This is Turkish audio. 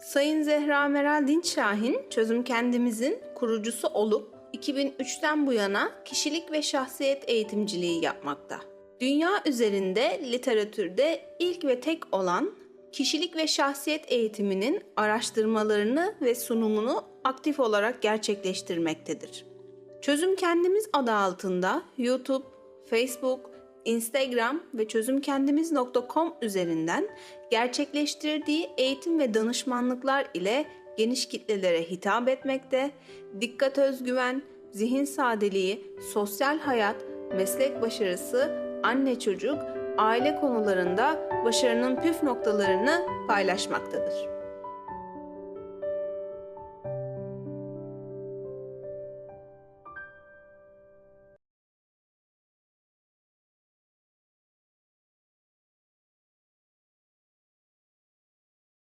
Sayın Zehra Meral Dinçşahin, Çözüm Kendimizin kurucusu olup 2003'ten bu yana kişilik ve şahsiyet eğitimciliği yapmakta. Dünya üzerinde literatürde ilk ve tek olan kişilik ve şahsiyet eğitiminin araştırmalarını ve sunumunu aktif olarak gerçekleştirmektedir. Çözüm Kendimiz adı altında YouTube, Facebook, Instagram ve çözümkendimiz.com üzerinden gerçekleştirdiği eğitim ve danışmanlıklar ile geniş kitlelere hitap etmekte, dikkat özgüven, zihin sadeliği, sosyal hayat, meslek başarısı, anne çocuk, aile konularında başarının püf noktalarını paylaşmaktadır.